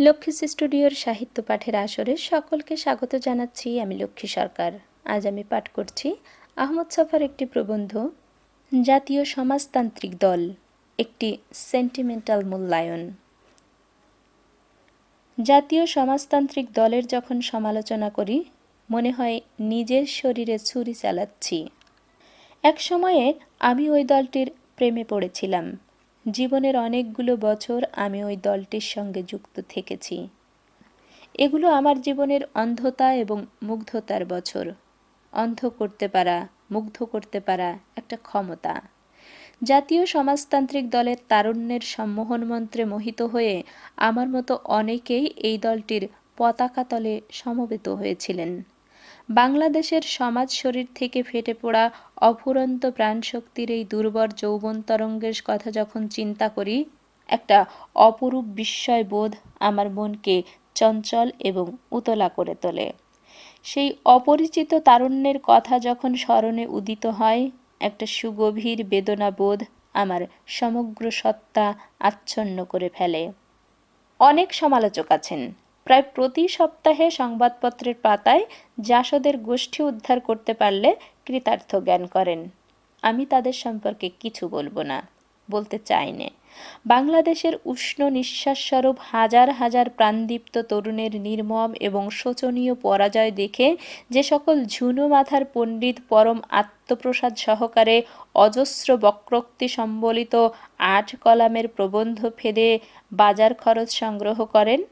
লক্ষ্মী স্টুডিওর সাহিত্য পাঠের আসরে সকলকে স্বাগত জানাচ্ছি আমি লক্ষ্মী সরকার। আজ আমি পাঠ করছি আহমদ সফার একটি প্রবন্ধ, জাতীয় সমাজতান্ত্রিক দল, একটি সেন্টিমেন্টাল মূল্যায়ন। জাতীয় সমাজতান্ত্রিক দলের যখন সমালোচনা করি, মনে হয় নিজের শরীরে ছুরি চালাচ্ছি। এক সময়ে আমি ওই দলটির প্রেমে পড়েছিলাম। জীবনের অনেকগুলো বছর আমি ওই দলটির সঙ্গে যুক্ত থেকেছি। এগুলো আমার জীবনের অন্ধতা এবং মুগ্ধতার বছর। অন্ধ করতে পারা, মুগ্ধ করতে পারা একটা ক্ষমতা। জাতীয় সমাজতান্ত্রিক দলের তারুণ্যের সম্মোহন মন্ত্রে মোহিত হয়ে আমার মতো অনেকেই এই দলটির পতাকা তলে সমবেত হয়েছিলেন। বাংলাদেশের সমাজ শরীর থেকে ফেটে পড়া অফুরন্ত প্রাণশক্তির এই দুর্বর যৌবন তরঙ্গের কথা যখন চিন্তা করি, একটা অপরূপ বিস্ময় বোধ আমার মনকে চঞ্চল এবং উতলা করে তোলে। সেই অপরিচিত তারুণ্যের কথা যখন স্মরণে উদিত হয়, একটা সুগভীর বেদনা বোধ আমার সমগ্র সত্তা আচ্ছন্ন করে ফেলে। অনেক সমালোচক আছেন। প্রায় প্রতি সপ্তাহে সংবাদপত্রের পাতায় জাসদের গোষ্ঠী উদ্ধার করতে পারলে কৃতার্থ জ্ঞান করেন। আমি তাদের সম্পর্কে কিছু বলব না, বলতে চাই নে। বাংলাদেশের উষ্ণ নিঃশ্বাসস্বরূপ হাজার হাজার প্রাণদীপ্ত তরুণের নির্মম এবং শোচনীয় পরাজয় দেখে যে সকল ঝুনু মাথার পণ্ডিত পরম আত্মপ্রসাদ সহকারে অজস্র বক্রোক্তি সম্বলিত আট কলামের প্রবন্ধ ফেদে বাজার খরচ সংগ্রহ করেন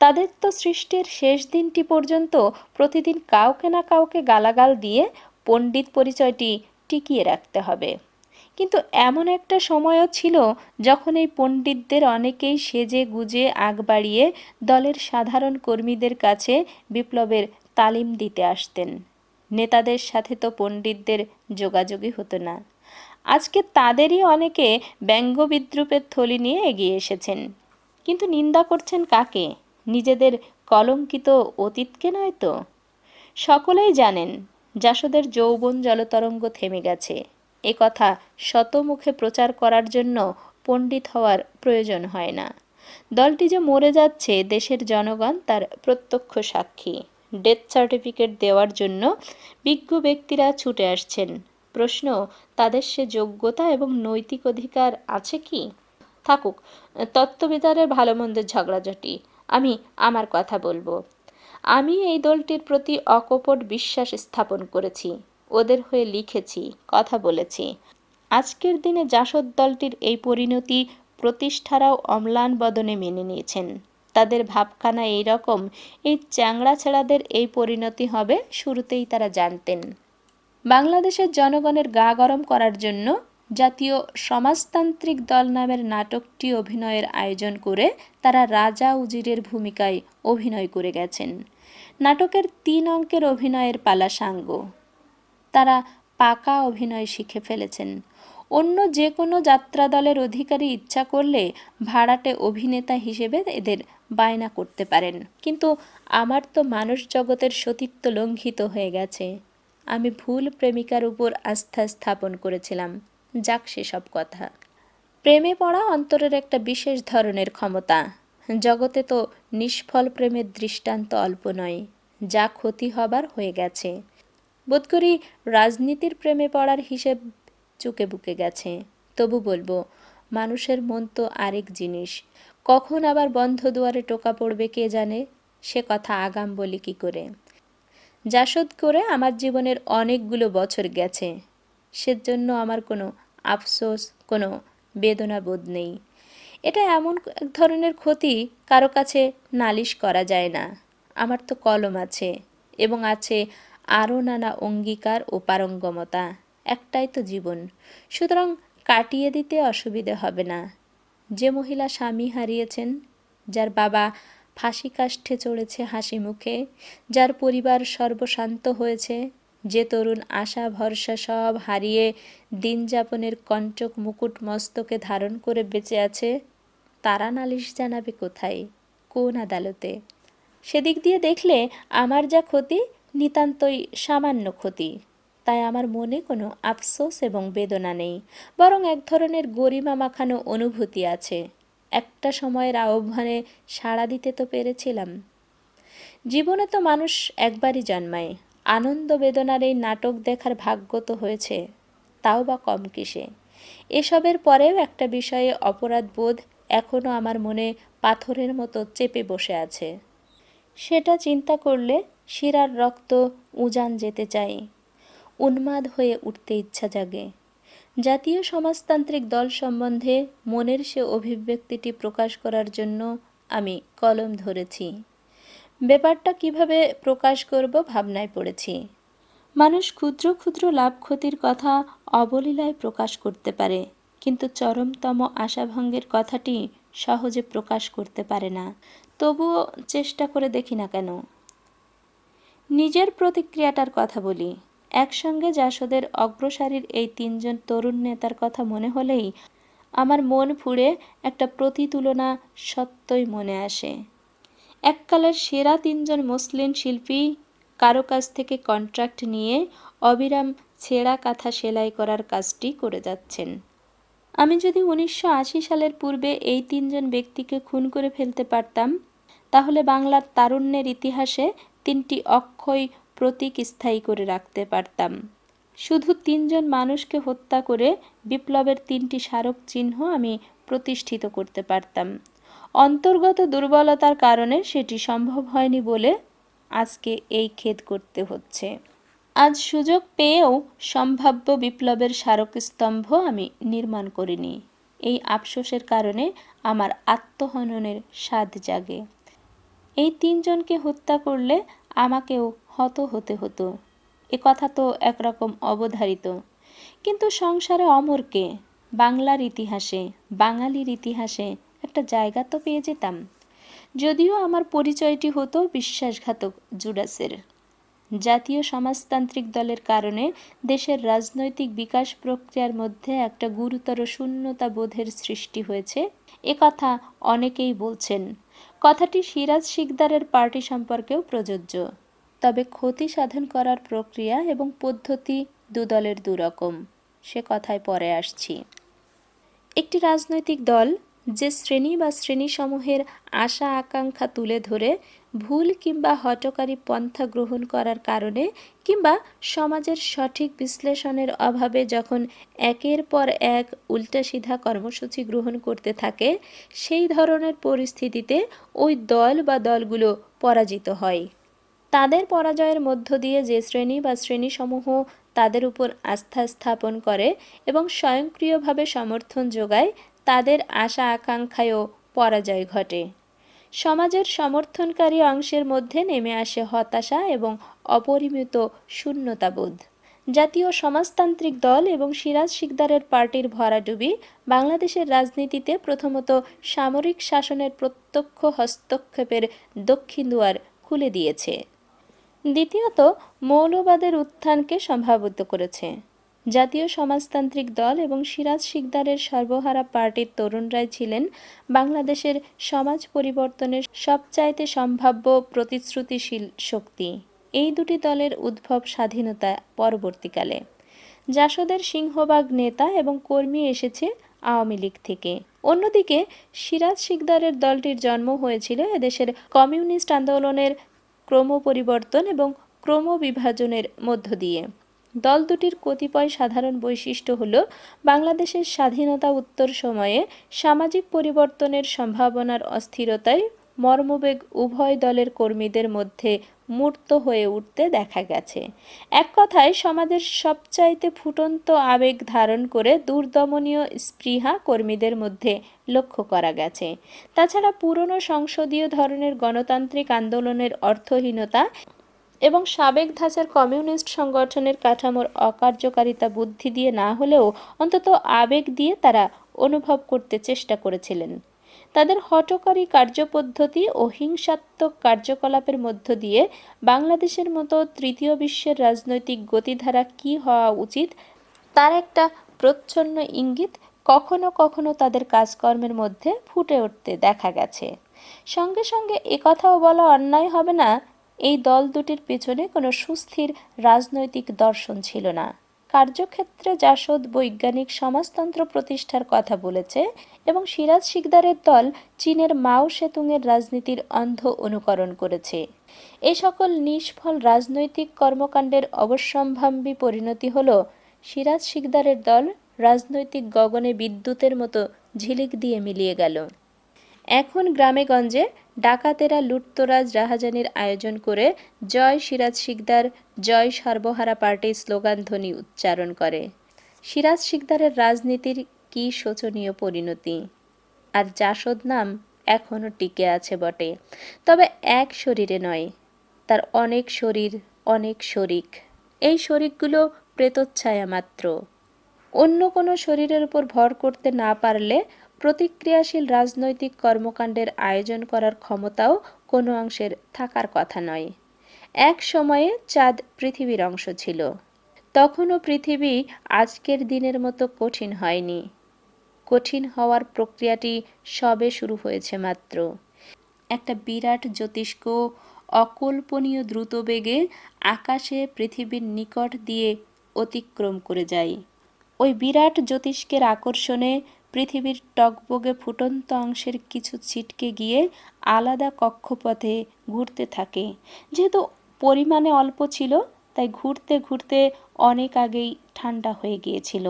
তাদের তো সৃষ্টির শেষ দিনটি পর্যন্ত প্রতিদিন কাউকে না কাউকে গালাগাল দিয়ে পণ্ডিত পরিচয়টি টিকিয়ে রাখতে হবে। কিন্তু এমন একটা সময়ও ছিল যখন এই পণ্ডিতদের অনেকেই সেজে গুজে আগ বাড়িয়ে দলের সাধারণ কর্মীদের কাছে বিপ্লবের তালিম দিতে আসতেন। নেতাদের সাথে তো পণ্ডিতদের যোগাযোগই হতো না। আজকে তাদেরই অনেকে ব্যঙ্গ বিদ্রুপের থলি নিয়ে এগিয়ে এসেছেন। কিন্তু নিন্দা করছেন কাকে? নিজেদের কলঙ্কিত অতীতকে নয় তো? সকলেই জানেন জাসদের যৌবন জলতরঙ্গ থেমে গেছে। এ কথা শতমুখে প্রচার করার জন্য পণ্ডিত হওয়ার প্রয়োজন হয় না। দলটি যে মরে যাচ্ছে দেশের জনগণ তার প্রত্যক্ষ সাক্ষী। ডেথ সার্টিফিকেট দেওয়ার জন্য বিজ্ঞ ব্যক্তিরা ছুটে আসছেন। প্রশ্ন, তাদের সে যোগ্যতা এবং নৈতিক অধিকার আছে কি? থাকুক, তত্ত্ববিদারের ভালো মন্দের ঝগড়াঝাটি। আমি আমার কথা বলব। আমি এই দলটির প্রতি অকপট বিশ্বাস স্থাপন করেছি। ওদের হয়ে লিখেছি, কথা বলেছি। আজকের দিনে জাসদ দলটির এই পরিণতি প্রতিষ্ঠারাও অম্লান বদনে মেনে নিয়েছেন। তাদের ভাবখানা এই রকম এই চ্যাংড়া ছেড়াদের এই পরিণতি হবে শুরুতেই তারা জানতেন। বাংলাদেশের জনগণের গা গরম করার জন্য জাতীয় সমাজতান্ত্রিক দল নামের নাটকটি অভিনয়ের আয়োজন করে তারা রাজা উজিরের ভূমিকায় অভিনয় করে গেছেন। নাটকের তিন অঙ্কের অভিনয়ের পালা সাঙ্গ। তারা পাকা অভিনয় শিখে ফেলেছেন। অন্য যে কোনো যাত্রা দলের অধিকারী ইচ্ছা করলে ভাড়াটে অভিনেতা হিসেবে এদের বায়না করতে পারেন। কিন্তু আমার তো মানুষ জগতের সতীত্ব লঙ্ঘিত হয়ে গেছে। আমি ভুল প্রেমিকার উপর আস্থা স্থাপন করেছিলাম। যাক সেসব কথা। প্রেমে পড়া অন্তরের একটা বিশেষ ধরনের ক্ষমতা। জগতে তো নিষ্ফল প্রেমের দৃষ্টান্ত অল্প নয়, যা ক্ষতি হবার হয়ে গেছে। বোধ করি রাজনীতির প্রেমে পড়ার হিসেব চুকে বুকে গেছে। তবু বলব, মানুষের মন তো আরেক জিনিস। কখন আবার বন্ধ দুয়ারে টোকা পড়বে কে জানে? সে কথা আগাম বলি কি করে? জাসদ করে আমার জীবনের অনেকগুলো বছর গেছে। সেজন্য আমার কোনো আফসোস, কোনো বেদনা বোধ নেই। এটা এমন এক ধরনের ক্ষতি কারও কাছে নালিশ করা যায় না। আমার তো কলম আছে এবং আছে আরও নানা অঙ্গীকার ও পারঙ্গমতা। একটাই তো জীবন। সুতরাং কাটিয়ে দিতে অসুবিধে হবে না। যে মহিলা স্বামী হারিয়েছেন, যার বাবা ফাঁসি কাষ্ঠে চড়েছে হাসি মুখে, যার পরিবার সর্বশান্ত হয়েছে যে তরুণ আশা, ভরসা সব হারিয়ে দিন যাপনের কণ্টক মুকুট মস্তকে ধারণ করে বেঁচে আছে, তারা নালিশ জানাবে কোথায়, কোন আদালতে? সেদিক দিয়ে দেখলে আমার যা ক্ষতি, নিতান্তই সামান্য ক্ষতি। তাই আমার মনে কোনো আফসোস এবং বেদনা নেই, বরং এক ধরনের গরিমা মাখানো অনুভূতি আছে। একটা সময়ের আহ্বানে সাড়া দিতে তো পেরেছিলাম। জীবনে তো মানুষ একবারই জন্মায় আনন্দ বেদনার এই নাটক দেখার ভাগ্য তো হয়েছে, তাও বা কম কিসে। এসবের পরেও একটা বিষয়ে অপরাধ বোধ এখনও আমার মনে পাথরের মতো চেপে বসে আছে। সেটা চিন্তা করলে শিরার রক্ত উজান যেতে চায়, উন্মাদ হয়ে উঠতে ইচ্ছা জাগে। জাতীয় সমাজতান্ত্রিক দল সম্বন্ধে মনের সে অভিব্যক্তিটি প্রকাশ করার জন্য আমি কলম ধরেছি। ব্যাপারটা কীভাবে প্রকাশ করব ভাবনায় পড়েছি। মানুষ ক্ষুদ্র ক্ষুদ্র লাভ ক্ষতির কথা অবলীলায় প্রকাশ করতে পারে, কিন্তু চরমতম আশাভঙ্গের কথাটি সহজে প্রকাশ করতে পারে না। তবুও চেষ্টা করে দেখি না কেন। নিজের প্রতিক্রিয়াটার কথা বলি। একসঙ্গে জাসদের অগ্রসারীর এই তিনজন তরুণ নেতার কথা মনে হলেই আমার মন ফুড়ে একটা প্রতিতুলনা সত্যই মনে আসে। এককালের সেরা তিনজন মুসলিম শিল্পী কারও কাছ থেকে কন্ট্রাক্ট নিয়ে অবিরাম ছেঁড়া কাঁথা সেলাই করার কাজটি করে যাচ্ছেন। আমি যদি উনিশশো আশি সালের পূর্বে এই তিনজন ব্যক্তিকে খুন করে ফেলতে পারতাম, তাহলে বাংলার তারুণ্যের ইতিহাসে তিনটি অক্ষয় প্রতীক স্থায়ী করে রাখতে পারতাম। শুধু তিনজন মানুষকে হত্যা করে বিপ্লবের তিনটি স্মারক চিহ্ন আমি প্রতিষ্ঠিত করতে পারতাম। অন্তর্গত দুর্বলতার কারণে সেটি সম্ভব হয়নি বলে আজকে এই খেদ করতে হচ্ছে। আজ সুযোগ পেয়েও সম্ভাব্য বিপ্লবের স্মারকস্তম্ভ আমি নির্মাণ করিনি। এই আফসোসের কারণে আমার আত্মহননের স্বাদ জাগে। এই তিনজনকে হত্যা করলে আমাকেও হত হতে হতো। এ কথা তো একরকম অবধারিত। কিন্তু সংসারে অমরকে বাংলার ইতিহাসে, বাঙালির ইতিহাসে একটা জায়গা তো পেয়ে যেতাম। যদিও আমার পরিচয়টি হতো বিশ্বাসঘাতক জুডাসের জাতীয় সমাজতান্ত্রিক দলের কারণে দেশের রাজনৈতিক বিকাশ প্রক্রিয়ার মধ্যে একটা গুরুতর শূন্যতা বোধের সৃষ্টি হয়েছে। কথা অনেকেই বলছেন। কথাটি সিরাজ শিকদারের পার্টি সম্পর্কেও প্রযোজ্য। তবে ক্ষতি সাধন করার প্রক্রিয়া এবং পদ্ধতি দুদলের দুরকম সে কথায় পরে আসছি। একটি রাজনৈতিক দল যে শ্রেণি বা শ্রেণীসমূহের আশা আকাঙ্ক্ষা তুলে ধরে ভুল কিংবা হটকারী পন্থা গ্রহণ করার কারণে কিংবা সমাজের সঠিক বিশ্লেষণের অভাবে যখন একের পর এক উল্টাসিধা কর্মসূচি গ্রহণ করতে থাকে, সেই ধরনের পরিস্থিতিতে ওই দল বা দলগুলো পরাজিত হয়। তাদের পরাজয়ের মধ্য দিয়ে যে শ্রেণি বা শ্রেণীসমূহ তাদের উপর আস্থা স্থাপন করে এবং স্বয়ংক্রিয়ভাবে সমর্থন যোগায় তাদের আশা আকাঙ্ক্ষায়ও পরাজয় ঘটে। সমাজের সমর্থনকারী অংশের মধ্যে নেমে আসে হতাশা এবং অপরিমিত শূন্যতাবোধ। জাতীয় সমাজতান্ত্রিক দল এবং সিরাজ শিকদারের পার্টির ভরাডুবি বাংলাদেশের রাজনীতিতে প্রথমত সামরিক শাসনের প্রত্যক্ষ হস্তক্ষেপের দক্ষিণ দুয়ার খুলে দিয়েছে। দ্বিতীয়ত, মৌলবাদের উত্থানকে সম্ভাবিত করেছে। জাতীয় সমাজতান্ত্রিক দল এবং সিরাজ শিকদারের সর্বহারা পার্টির তরুণরাই ছিলেন বাংলাদেশের সমাজ পরিবর্তনের সবচাইতে সম্ভাব্য প্রতিশ্রুতিশীল শক্তি। এই দুটি দলের উদ্ভব স্বাধীনতা পরবর্তীকালে। জাসদের সিংহবাগ নেতা এবং কর্মী এসেছে আওয়ামী লীগ থেকে। অন্যদিকে, সিরাজ শিকদারের দলটির জন্ম হয়েছিল এদেশের কমিউনিস্ট আন্দোলনের ক্রমপরিবর্তন এবং ক্রমবিভাজনের মধ্য দিয়ে। দল দুটির কতিপয় সাধারণ বৈশিষ্ট্য হল বাংলাদেশের স্বাধীনতা উত্তর সময়ে সামাজিক পরিবর্তনের সম্ভাবনার অস্থিরতায় মর্মবেগ উভয় দলের কর্মীদের মধ্যে মূর্ত হয়ে উঠতে দেখা গেছে। এক কথায়, সমাজের সবচাইতে ফুটন্ত আবেগ ধারণ করে দুর্দমনীয় স্পৃহা কর্মীদের মধ্যে লক্ষ্য করা গেছে। তাছাড়া পুরনো সংসদীয় ধরনের গণতান্ত্রিক আন্দোলনের অর্থহীনতা এবং সাবেক ধাঁচার কমিউনিস্ট সংগঠনের কাঠামোর অকার্যকারিতা বুদ্ধি দিয়ে না হলেও অন্তত আবেগ দিয়ে তারা অনুভব করতে চেষ্টা করেছিলেন। তাদের হটকারী কার্যপদ্ধতি ও হিংসাত্মক কার্যকলাপের মধ্য দিয়ে বাংলাদেশের মতো তৃতীয় বিশ্বের রাজনৈতিক গতিধারা কি হওয়া উচিত, তার একটা প্রচ্ছন্ন ইঙ্গিত কখনো কখনো তাদের কাজকর্মের মধ্যে ফুটে উঠতে দেখা গেছে। সঙ্গে সঙ্গে একথাও বলা অন্যায় হবে না এই দল দুটির পেছনে কোনো সুস্থির রাজনৈতিক দর্শন ছিল না। কার্যক্ষেত্রে জাসদ বৈজ্ঞানিক সমাজতন্ত্র প্রতিষ্ঠার কথা বলেছে এবং সিরাজ শিকদারের দল চীনের মাও সেতুংয়ের রাজনীতির অন্ধ অনুকরণ করেছে। এ সকল নিষ্ফল রাজনৈতিক কর্মকাণ্ডের অবশ্যম্ভাবী পরিণতি হল সিরাজ শিকদারের দল রাজনৈতিক গগনে বিদ্যুতের মতো ঝিলিক দিয়ে মিলিয়ে গেল। এখন গ্রামেগঞ্জে ডাকাতেরা লুটতরাজ রাহাজানির আয়োজন করে জয় সিরাজ শিকদার, জয় সর্বহারা পার্টির স্লোগান ধ্বনি উচ্চারণ করে। সিরাজ শিকদারের রাজনীতির কি শোচনীয় পরিণতি? আর জাসদ নাম এখনও টিকে আছে বটে। তবে এক শরীরে নয়, তার অনেক শরীর, অনেক শরিক। এই শরিকগুলো প্রেতচ্ছায়া মাত্র। অন্য কোনো শরীরের উপর ভর করতে না পারলে প্রতিক্রিয়াশীল রাজনৈতিক কর্মকাণ্ডের আয়োজন করার ক্ষমতাও কোনো অংশের থাকার কথা নয়। এক সময়ে চাঁদ পৃথিবীর অংশ ছিল। তখনও পৃথিবী আজকের দিনের মতো কঠিন হয়নি। কঠিন হওয়ার প্রক্রিয়াটি সবে শুরু হয়েছে মাত্র। একটা বিরাট জ্যোতিষ্ক অকল্পনীয় দ্রুত বেগে আকাশে পৃথিবীর নিকট দিয়ে অতিক্রম করে যায়। ওই বিরাট জ্যোতিষ্কের আকর্ষণে পৃথিবীর টগবগে ফুটন্ত অংশের কিছু ছিটকে গিয়ে আলাদা কক্ষপথে ঘুরতে থাকে। যেহেতু পরিমাণে অল্প ছিল, তাই ঘুরতে ঘুরতে অনেক আগেই ঠান্ডা হয়ে গিয়েছিল।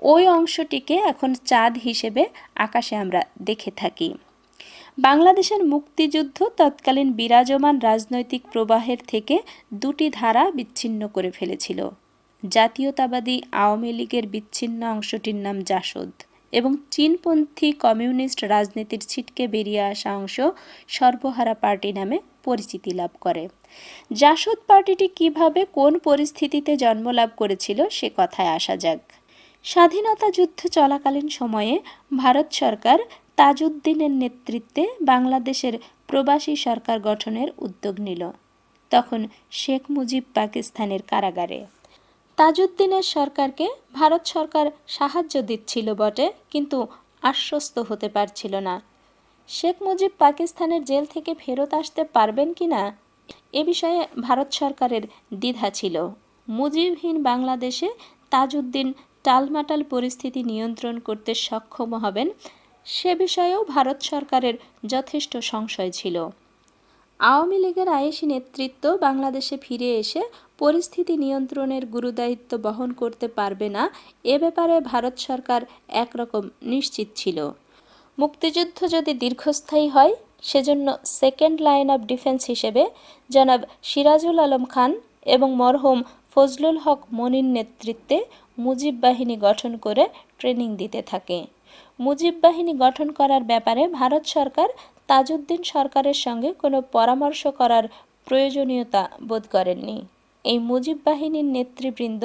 ওই অংশটিকে এখন চাঁদ হিসেবে আকাশে আমরা দেখে থাকি। বাংলাদেশের মুক্তিযুদ্ধ তৎকালীন বিরাজমান রাজনৈতিক প্রবাহের থেকে দুটি ধারা বিচ্ছিন্ন করে ফেলেছিল। জাতীয়তাবাদী আওয়ামী লীগের বিচ্ছিন্ন অংশটির নাম জাসদ। এবং চীনপন্থী কমিউনিস্ট রাজনীতির ছিটকে বেরিয়ে আসা অংশ সর্বহারা পার্টি নামে পরিচিতি লাভ করে। জাসদ পার্টিটি কীভাবে কোন পরিস্থিতিতে জন্ম লাভ করেছিল সে কথায় আসা যাক। স্বাধীনতা যুদ্ধ চলাকালীন সময়ে ভারত সরকার তাজউদ্দিনের নেতৃত্বে বাংলাদেশের প্রবাসী সরকার গঠনের উদ্যোগ নিল। তখন শেখ মুজিব পাকিস্তানের কারাগারে। তাজউদ্দিনের সরকারকে ভারত সরকার সাহায্য দিচ্ছিল বটে, কিন্তু আশ্বস্ত হতে পারছিল না। শেখ মুজিব পাকিস্তানের জেল থেকে ফেরত আসতে পারবেন কি না, এ বিষয়ে ভারত সরকারের দ্বিধা ছিল। মুজিবহীন বাংলাদেশে তাজউদ্দিন টালমাটাল পরিস্থিতি নিয়ন্ত্রণ করতে সক্ষম হবেন, সে বিষয়েও ভারত সরকারের যথেষ্ট সংশয় ছিল। আওয়ামী লীগের আয়েসি নেতৃত্ব বাংলাদেশে ফিরে এসে পরিস্থিতি নিয়ন্ত্রণের গুরুদায়িত্ব বহন করতে পারবে না, এ ব্যাপারে ভারত সরকার একরকম নিশ্চিত ছিল। মুক্তিযুদ্ধ যদি দীর্ঘস্থায়ী হয়, সেজন্য সেকেন্ড লাইন অফ ডিফেন্স হিসেবে জনাব সিরাজুল আলম খান এবং মরহুম ফজলুল হক মনির নেতৃত্বে মুজিব বাহিনী গঠন করে ট্রেনিং দিতে থাকে। মুজিব বাহিনী গঠন করার ব্যাপারে ভারত সরকার তাজউদ্দিন সরকারের সঙ্গে কোনো পরামর্শ করার প্রয়োজনীয়তা বোধ করেননি। এই মুজিব বাহিনীর নেতৃবৃন্দ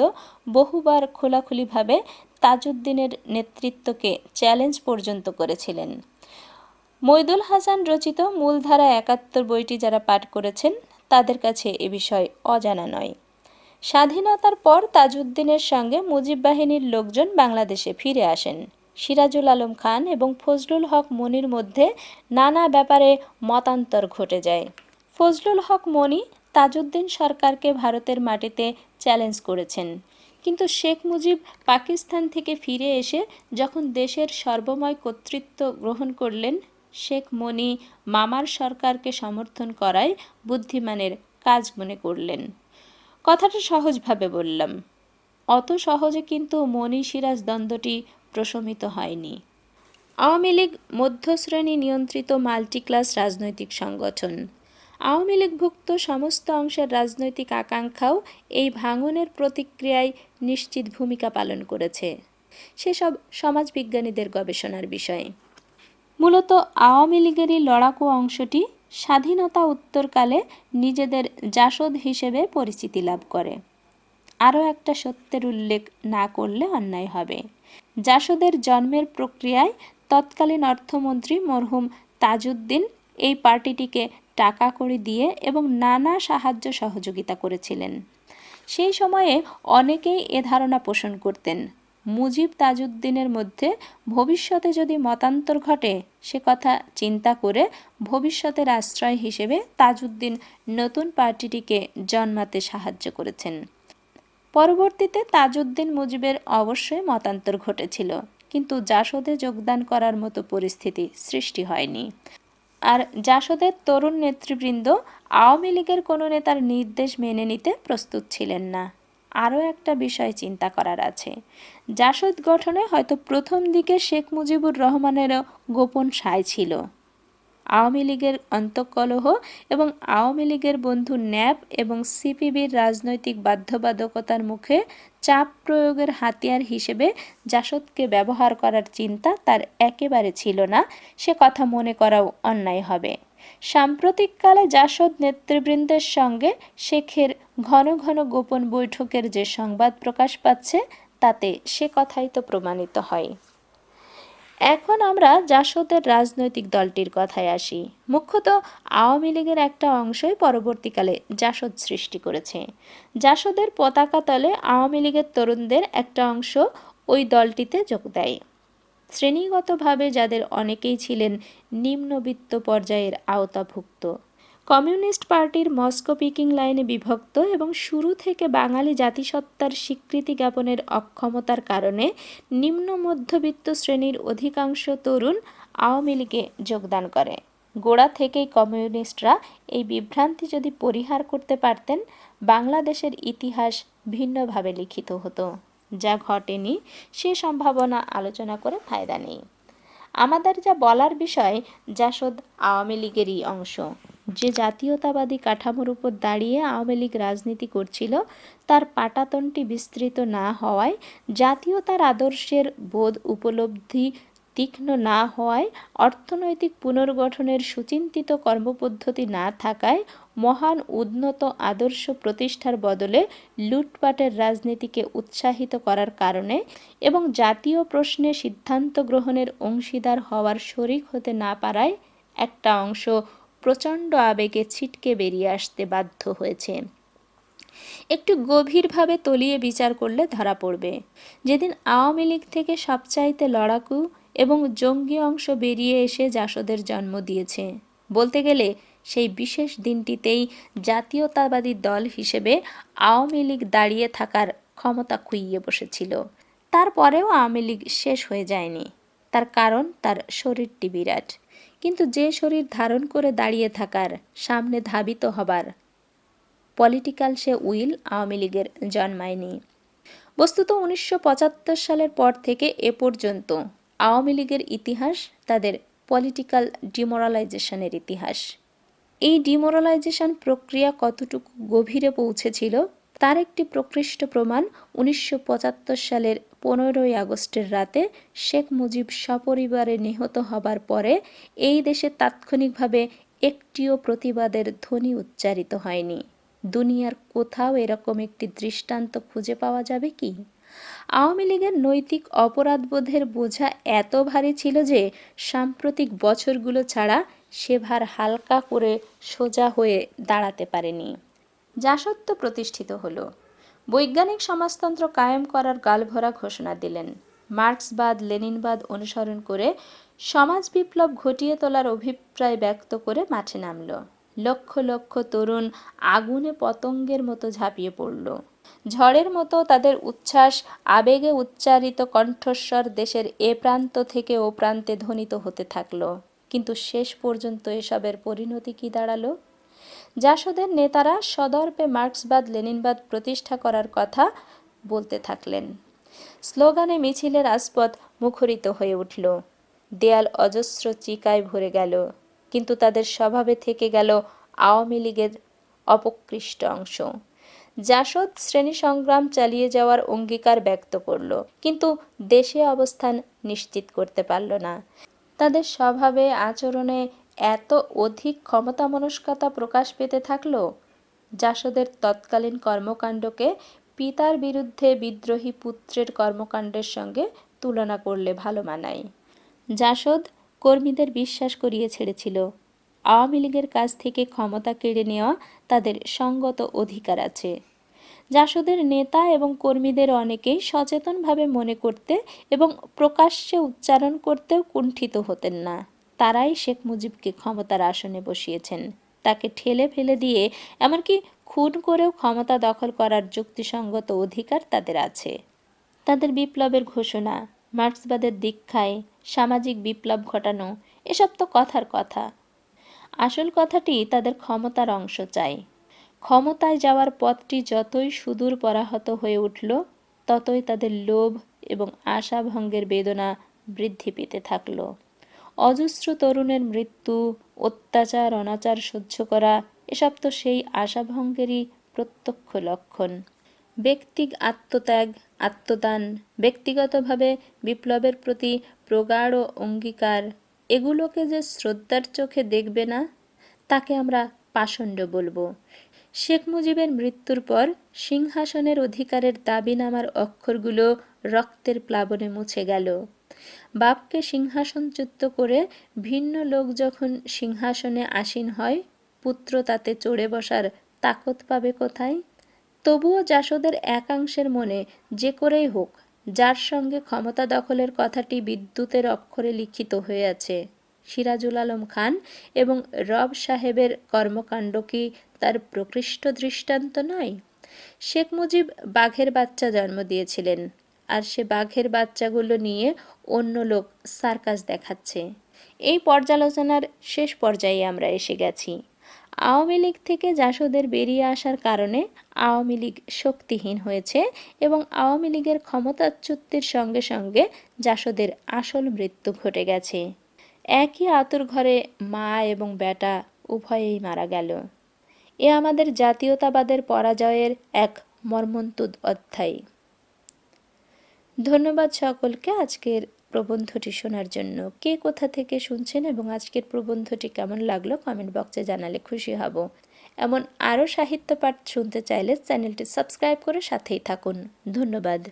বহুবার খোলাখুলিভাবে তাজউদ্দিনের নেতৃত্বকে চ্যালেঞ্জ পর্যন্ত করেছিলেন। মইদুল হাসান রচিত মূলধারা একাত্তর বইটি যারা পাঠ করেছেন, তাদের কাছে এ বিষয় অজানা নয়। স্বাধীনতার পর তাজউদ্দিনের সঙ্গে মুজিব বাহিনীর লোকজন বাংলাদেশে ফিরে আসেন। সিরাজুল আলম খান এবং ফজলুল হক মনির মধ্যে নানা ব্যাপারে মতান্তর ঘটে যায়। ফজলুল হক মনি তাজউদ্দিন সরকারকে ভারতের মাটিতে চ্যালেঞ্জ করেছেন। কিন্তু শেখ মুজিব পাকিস্তান থেকে ফিরে এসে যখন দেশের সর্বময় কর্তৃত্ব গ্রহণ করলেন, শেখ মনি মামার সরকারকে সমর্থন করায় বুদ্ধিমানের কাজ মনে করলেন। কথাটা সহজভাবে বললাম। অত সহজে কিন্তু মনি সিরাজ দ্বন্দ্বটি প্রশমিত হয়নি। আওয়ামী লীগ মধ্যশ্রেণী নিয়ন্ত্রিত মাল্টিক্লাস রাজনৈতিক সংগঠন। আওয়ামী লীগভুক্ত সমস্ত অংশের রাজনৈতিক আকাঙ্ক্ষাও এই ভাঙনের প্রতিক্রিয়ায় নিশ্চিত ভূমিকা পালন করেছে। সেসব সমাজবিজ্ঞানীদের গবেষণার বিষয়। মূলত আওয়ামী লীগেরই লড়াকু অংশটি স্বাধীনতা উত্তরকালে নিজেদের জাসদ হিসেবে পরিচিতি লাভ করে। আরও একটা সত্যের উল্লেখ না করলে অন্যায় হবে। জাসদের জন্মের প্রক্রিয়ায় তৎকালীন অর্থমন্ত্রী মরহুম তাজউদ্দিন এই পার্টিটিকে টাকা করে দিয়ে এবং নানা সাহায্য সহযোগিতা করেছিলেন। সেই সময়ে অনেকেই এ ধারণা পোষণ করতেন, মুজিব তাজউদ্দিনের মধ্যে ভবিষ্যতে যদি মতান্তর ঘটে, সে কথা চিন্তা করে ভবিষ্যতের আশ্রয় হিসেবে তাজউদ্দিন নতুন পার্টিটিকে জন্মাতে সাহায্য করেছেন। পরবর্তীতে তাজউদ্দিন মুজিবের অবশ্যই মতান্তর ঘটেছিল, কিন্তু জাসদে যোগদান করার মতো পরিস্থিতি সৃষ্টি হয়নি। আর জাসদের তরুণ নেতৃবৃন্দ আওয়ামী লীগের কোনো নেতার নির্দেশ মেনে নিতে প্রস্তুত ছিলেন না। আরও একটা বিষয় চিন্তা করার আছে। জাসদ গঠনে হয়তো প্রথম দিকে শেখ মুজিবুর রহমানেরও গোপন সায় ছিল। আওয়ামী লীগের অন্তঃকলহ এবং আওয়ামী লীগের বন্ধু ন্যাপ এবং সিপিবির রাজনৈতিক বাধ্যবাধকতার মুখে চাপ প্রয়োগের হাতিয়ার হিসেবে জাসদকে ব্যবহার করার চিন্তা তার একেবারে ছিল না। সে কথা মনে করাও অন্যায় হবে। সাম্প্রতিককালে জাসদ নেতৃবৃন্দের সঙ্গে শেখের ঘন ঘন গোপন বৈঠকের যে সংবাদ প্রকাশ পাচ্ছে, তাতে সে কথাই তো প্রমাণিত হয়। এখন আমরা জাসদের রাজনৈতিক দলটির কথায় আসি। মুখ্যত আওয়ামী লীগের একটা অংশই পরবর্তীকালে জাসদ সৃষ্টি করেছে। জাসদের পতাকা তলে আওয়ামী লীগের তরুণদের একটা অংশ ওই দলটিতে যোগ দেয়। শ্রেণীগতভাবে যাদের অনেকেই ছিলেন নিম্নবিত্ত পর্যায়ের আওতাভুক্ত। কমিউনিস্ট পার্টির মস্কো পিকিং লাইনে বিভক্ত এবং শুরু থেকে বাঙালি জাতিসত্তার স্বীকৃতি জ্ঞাপনের অক্ষমতার কারণে নিম্ন মধ্যবিত্ত শ্রেণির অধিকাংশ তরুণ আওয়ামী লীগে যোগদান করে। গোড়া থেকেই কমিউনিস্টরা এই বিভ্রান্তি যদি পরিহার করতে পারতেন, বাংলাদেশের ইতিহাস ভিন্নভাবে লিখিত হতো, যা ঘটেনি সে সম্ভাবনা আলোচনা করে ফায়দা নেই। আমাদের যা বলার বিষয় যা জাসদ আওয়ামী লীগেরই অংশ। যে জাতীয়তাবাদী কাঠামোর উপর দাঁড়িয়ে আওয়ামী লীগ রাজনীতি করছিল, তার পাটাতনটি বিস্তৃত না হওয়ায়, জাতীয়তার আদর্শের বোধ উপলব্ধি তীক্ষ্ণ না হওয়ায়, অর্থনৈতিক পুনর্গঠনের সুচিন্তিত কর্মপদ্ধতি না থাকায়, মহান উন্নত আদর্শ প্রতিষ্ঠার বদলে লুটপাটের রাজনীতিকে উৎসাহিত করার কারণে এবং জাতীয় প্রশ্নে সিদ্ধান্ত গ্রহণের অংশীদার হওয়ার শরিক হতে না পারায় একটা অংশ প্রচণ্ড আবেগে ছিটকে বেরিয়ে আসতে বাধ্য হয়েছে। একটু গভীরভাবে তলিয়ে বিচার করলে ধরা পড়বে। যেদিন আওয়ামী লীগ থেকে সবচাইতে লড়াকু এবং জঙ্গি অংশ বেরিয়ে এসে জাসদের জন্ম দিয়েছে। বলতে গেলে, সেই বিশেষ দিনটিতেই জাতীয়তাবাদী দল হিসেবে আওয়ামী লীগ দাঁড়িয়ে থাকার ক্ষমতা খুইয়ে বসেছিল। তারপরেও আওয়ামী লীগ শেষ হয়ে যায়নি। তার কারণ, তার শরীরটি বিরাট। কিন্তু যে শরীর ধারণ করে দাঁড়িয়ে থাকার, সামনে ধাবিত হবার। পলিটিক্যাল সে উইল আওয়ামী লীগের জন্মায়নি। বস্তুত উনিশশো পঁচাত্তর সালের পর থেকে এ পর্যন্ত আওয়ামী লীগের ইতিহাস তাদের পলিটিক্যাল ডিমোরালাইজেশনের ইতিহাস। এই ডিমোরালাইজেশন প্রক্রিয়া কতটুকু গভীরে পৌঁছেছিল তার একটি প্রকৃষ্ট প্রমাণ উনিশশো পঁচাত্তর সালের পনেরোই আগস্টের রাতে শেখ মুজিব সপরিবারে নিহত হবার পরে এই দেশে তাৎক্ষণিকভাবে একটিও প্রতিবাদের ধ্বনি উচ্চারিত হয়নি। দুনিয়ার কোথাও এরকম একটি দৃষ্টান্ত খুঁজে পাওয়া যাবে কি? আওয়ামী লীগের নৈতিক অপরাধবোধের বোঝা এত ভারী ছিল যে সাম্প্রতিক বছরগুলো ছাড়া সে ভার হালকা করে সোজা হয়ে দাঁড়াতে পারেনি। জাসত্ব প্রতিষ্ঠিত হলো। বৈজ্ঞানিক সমাজতন্ত্র কায়েম করার গালভরা ঘোষণা দিলেন। মার্ক্সবাদ, লেনিনবাদ অনুসরণ করে সমাজ বিপ্লব ঘটিয়ে তোলার অভিপ্রায় ব্যক্ত করে মাঠে নামল। লক্ষ লক্ষ তরুণ আগুনে পতঙ্গের মতো ঝাঁপিয়ে পড়ল। ঝড়ের মতো তাদের উচ্ছ্বাস আবেগে উচ্চারিত কণ্ঠস্বর দেশের এ প্রান্ত থেকে ও প্রান্তে ধ্বনিত হতে থাকল। কিন্তু শেষ পর্যন্ত এসবের পরিণতি কি দাঁড়াল? জাসদের নেতারা সদর্পে মার্ক্সবাদ, লেনিনবাদ প্রতিষ্ঠা করার কথা বলতে থাকলেন। স্লোগানে মিছিলের আসপথ মুখরিত হয়ে উঠল। দেয়াল অজস্র চিকায় ভরে গেল, কিন্তু তাদের স্বভাবে থেকে গেল আওয়ামী লীগের অপকৃষ্ট অংশ। জাসদ শ্রেণি সংগ্রাম চালিয়ে যাওয়ার অঙ্গীকার ব্যক্ত করল, কিন্তু দেশে অবস্থান নিশ্চিত করতে পারল না। তাদের স্বভাবে, আচরণে এত অধিক ক্ষমতামনস্কতা প্রকাশ পেতে থাকল জাসদের তৎকালীন কর্মকাণ্ডকে পিতার বিরুদ্ধে বিদ্রোহী পুত্রের কর্মকাণ্ডের সঙ্গে তুলনা করলে ভালো মানায়। জাসদ কর্মীদের বিশ্বাস করিয়ে ছেড়েছিল। আওয়ামী লীগের কাছ থেকে ক্ষমতা কেড়ে নেওয়া তাদের সঙ্গত অধিকার আছে। জাসদের নেতা এবং কর্মীদের অনেকেই সচেতনভাবে মনে করতে এবং প্রকাশ্যে উচ্চারণ করতেও কুণ্ঠিত হতেন না। তারাই শেখ মুজিবকে ক্ষমতার আসনে বসিয়েছেন। তাকে ঠেলে ফেলে দিয়ে এমনকি খুন করেও ক্ষমতা দখল করার যুক্তিসঙ্গত অধিকার তাদের আছে। তাদের বিপ্লবের ঘোষণা, মার্ক্সবাদের দীক্ষায় সামাজিক বিপ্লব ঘটানো, এসব তো কথার কথা। আসল কথাটি তাদের ক্ষমতার অংশ চাই। ক্ষমতায় যাওয়ার পথটি যতই সুদূর পরাহত হয়ে উঠল, ততই তাদের লোভ এবং আশাভঙ্গের বেদনা বৃদ্ধি পেতে থাকল। অজস্র তরুণের মৃত্যু, অত্যাচার, অনাচার সহ্য করা, এসব তো সেই আশাভঙ্গেরই প্রত্যক্ষ লক্ষণ। ব্যক্তিক আত্মত্যাগ, আত্মদান, ব্যক্তিগতভাবে বিপ্লবের প্রতি প্রগাঢ় অঙ্গীকার, এগুলোকে যে শ্রদ্ধার চোখে দেখবে না, তাকে আমরা পাষণ্ড বলব। শেখ মুজিবের মৃত্যুর পর সিংহাসনের অধিকারের দাবি নামার অক্ষরগুলো রক্তের প্লাবনে মুছে গেল। বাপকে সিংহাসনচ্যুত করে ভিন্ন লোক যখন সিংহাসনে আসীন হয়, পুত্র তাতে চড়ে বসার তাকত পাবে কোথায়? তবুও জাসদের একাংশের মনে যে করেই হোক, যার সঙ্গে ক্ষমতা দখলের কথাটি বিদ্যুতের অক্ষরে লিখিত হয়ে আছে। সিরাজুল আলম খান এবং রব সাহেবের কর্মকাণ্ড কি তার প্রকৃষ্ট দৃষ্টান্ত নয়? শেখ মুজিব বাঘের বাচ্চা জন্ম দিয়েছিলেন, আর সে বাঘের বাচ্চাগুলো নিয়ে অন্য লোক সার্কাস দেখাচ্ছে। এই পর্যালোচনার শেষ পর্যায়ে আমরা এসে গেছি। আওয়ামী লীগ থেকে জাসদের বেরিয়ে আসার কারণে আওয়ামী লীগ শক্তিহীন হয়েছে এবং আওয়ামী লীগের ক্ষমতাচ্যুতির সঙ্গে সঙ্গে জাসদের আসল মৃত্যু ঘটে গেছে। একই আতুর ঘরে মা এবং বেটা উভয়েই মারা গেল। এ আমাদের জাতীয়তাবাদের পরাজয়ের এক মর্মন্তুদ অধ্যায়। ধন্যবাদ সকলকে আজকের প্রবন্ধটি শোনার জন্য। কে কোথা থেকে শুনছেন এবং আজকের প্রবন্ধটি কেমন লাগল কমেন্ট বক্সে জানালে খুশি হব। এমন আরও সাহিত্য পাঠ শুনতে চাইলে চ্যানেলটি সাবস্ক্রাইব করে সাথেই থাকুন। ধন্যবাদ।